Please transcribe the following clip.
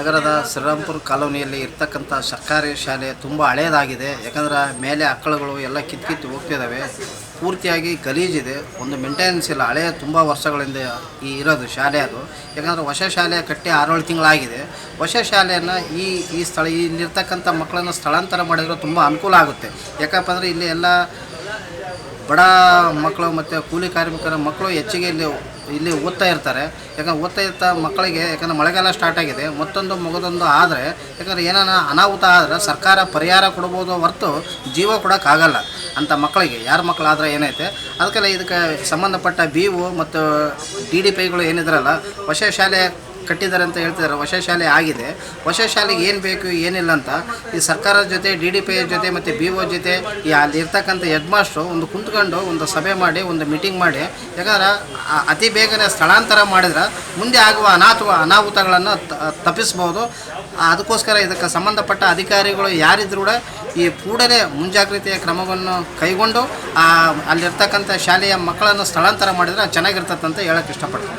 ನಗರದ ಶ್ರೀರಾಮ್ಪುರ ಕಾಲೋನಿಯಲ್ಲಿ ಇರ್ತಕ್ಕಂಥ ಸರ್ಕಾರಿ ಶಾಲೆ ತುಂಬ ಹಳೆಯದಾಗಿದೆ ಯಾಕಂದ್ರೆ ಮೇಲೆ ಅಕ್ಕಳುಗಳು ಎಲ್ಲ ಕಿತ್ತು ಕಿತ್ತು ಹೋಗ್ತಿದ್ದಾವೆ ಪೂರ್ತಿಯಾಗಿ ಗಲೀಜಿದೆ ಒಂದು ಮೇಂಟೆನೆನ್ಸ್ ಇಲ್ಲ. ಹಳೆಯ ತುಂಬ ವರ್ಷಗಳಿಂದ ಈ ಇರೋದು ಶಾಲೆ ಅದು. ಯಾಕಂದರೆ ಹೊಸ ಶಾಲೆ ಕಟ್ಟಿ ಆರೇಳು ತಿಂಗಳಾಗಿದೆ. ಹೊಸ ಶಾಲೆಯನ್ನು ಈ ಈ ಸ್ಥಳ, ಇಲ್ಲಿರ್ತಕ್ಕಂಥ ಮಕ್ಕಳನ್ನು ಸ್ಥಳಾಂತರ ಮಾಡಿದ್ರೆ ತುಂಬ ಅನುಕೂಲ ಆಗುತ್ತೆ. ಯಾಕಪ್ಪ ಅಂದರೆ ಇಲ್ಲಿ ಎಲ್ಲ ಬಡ ಮಕ್ಕಳು ಮತ್ತು ಕೂಲಿ ಕಾರ್ಮಿಕರ ಮಕ್ಕಳು ಹೆಚ್ಚಿಗೆ ಇಲ್ಲಿ ಇಲ್ಲಿ ಓದ್ತಾ ಇರ್ತಾರೆ. ಯಾಕಂದ್ರೆ ಓದ್ತಾ ಇರ್ತಾ ಮಕ್ಕಳಿಗೆ, ಯಾಕಂದ್ರೆ ಮಳೆಗಾಲ ಸ್ಟಾರ್ಟ್ ಆಗಿದೆ. ಮತ್ತೊಂದು ಮಗದೊಂದು ಆದರೆ, ಯಾಕಂದ್ರೆ ಏನಾರ ಅನಾಹುತ ಆದರೆ ಸರ್ಕಾರ ಪರಿಹಾರ ಕೊಡ್ಬೋದು ಹೊರತು ಜೀವ ಕೊಡೋಕ್ಕಾಗಲ್ಲ ಅಂಥ ಮಕ್ಕಳಿಗೆ. ಯಾರ ಮಕ್ಕಳಾದ್ರೆ ಏನೈತೆ? ಅದಕ್ಕೆಲ್ಲ ಇದಕ್ಕೆ ಸಂಬಂಧಪಟ್ಟ ಬಿ ಮತ್ತು ಡಿ ಡಿ ಪಿಗಳು ಏನಿದ್ರಲ್ಲ ಹೊಸ ಶಾಲೆ ಕಟ್ಟಿದ್ದಾರೆ ಅಂತ ಹೇಳ್ತಿದ್ದಾರೆ. ಹೊಸ ಶಾಲೆ ಆಗಿದೆ. ಹೊಸ ಶಾಲೆಗೆ ಏನು ಬೇಕು, ಏನಿಲ್ಲ ಅಂತ ಈ ಸರ್ಕಾರದ ಜೊತೆ ಡಿ ಡಿ ಪಿ ಜೊತೆ ಮತ್ತು ಬಿ ಒ ಜೊತೆ ಈ ಅಲ್ಲಿ ಇರ್ತಕ್ಕಂಥ ಹೆಡ್ ಮಾಸ್ಟ್ರು ಒಂದು ಕುಂತ್ಕೊಂಡು ಒಂದು ಸಭೆ ಮಾಡಿ, ಒಂದು ಮೀಟಿಂಗ್ ಮಾಡಿ, ಯಾಕಂದ್ರೆ ಅತಿ ಬೇಗನೆ ಸ್ಥಳಾಂತರ ಮಾಡಿದ್ರೆ ಮುಂದೆ ಆಗುವ ಅನಾಥ ಅನಾಹುತಗಳನ್ನು ತಪ್ಪಿಸ್ಬೋದು. ಅದಕ್ಕೋಸ್ಕರ ಇದಕ್ಕೆ ಸಂಬಂಧಪಟ್ಟ ಅಧಿಕಾರಿಗಳು ಯಾರಿದ್ರು ಕೂಡ ಈ ಕೂಡಲೇ ಮುಂಜಾಗ್ರತೆಯ ಕ್ರಮವನ್ನು ಕೈಗೊಂಡು ಅಲ್ಲಿರ್ತಕ್ಕಂಥ ಶಾಲೆಯ ಮಕ್ಕಳನ್ನು ಸ್ಥಳಾಂತರ ಮಾಡಿದ್ರೆ ಚೆನ್ನಾಗಿರ್ತದೆ ಅಂತ ಹೇಳಕ್ಕೆ ಇಷ್ಟಪಡ್ತೀನಿ.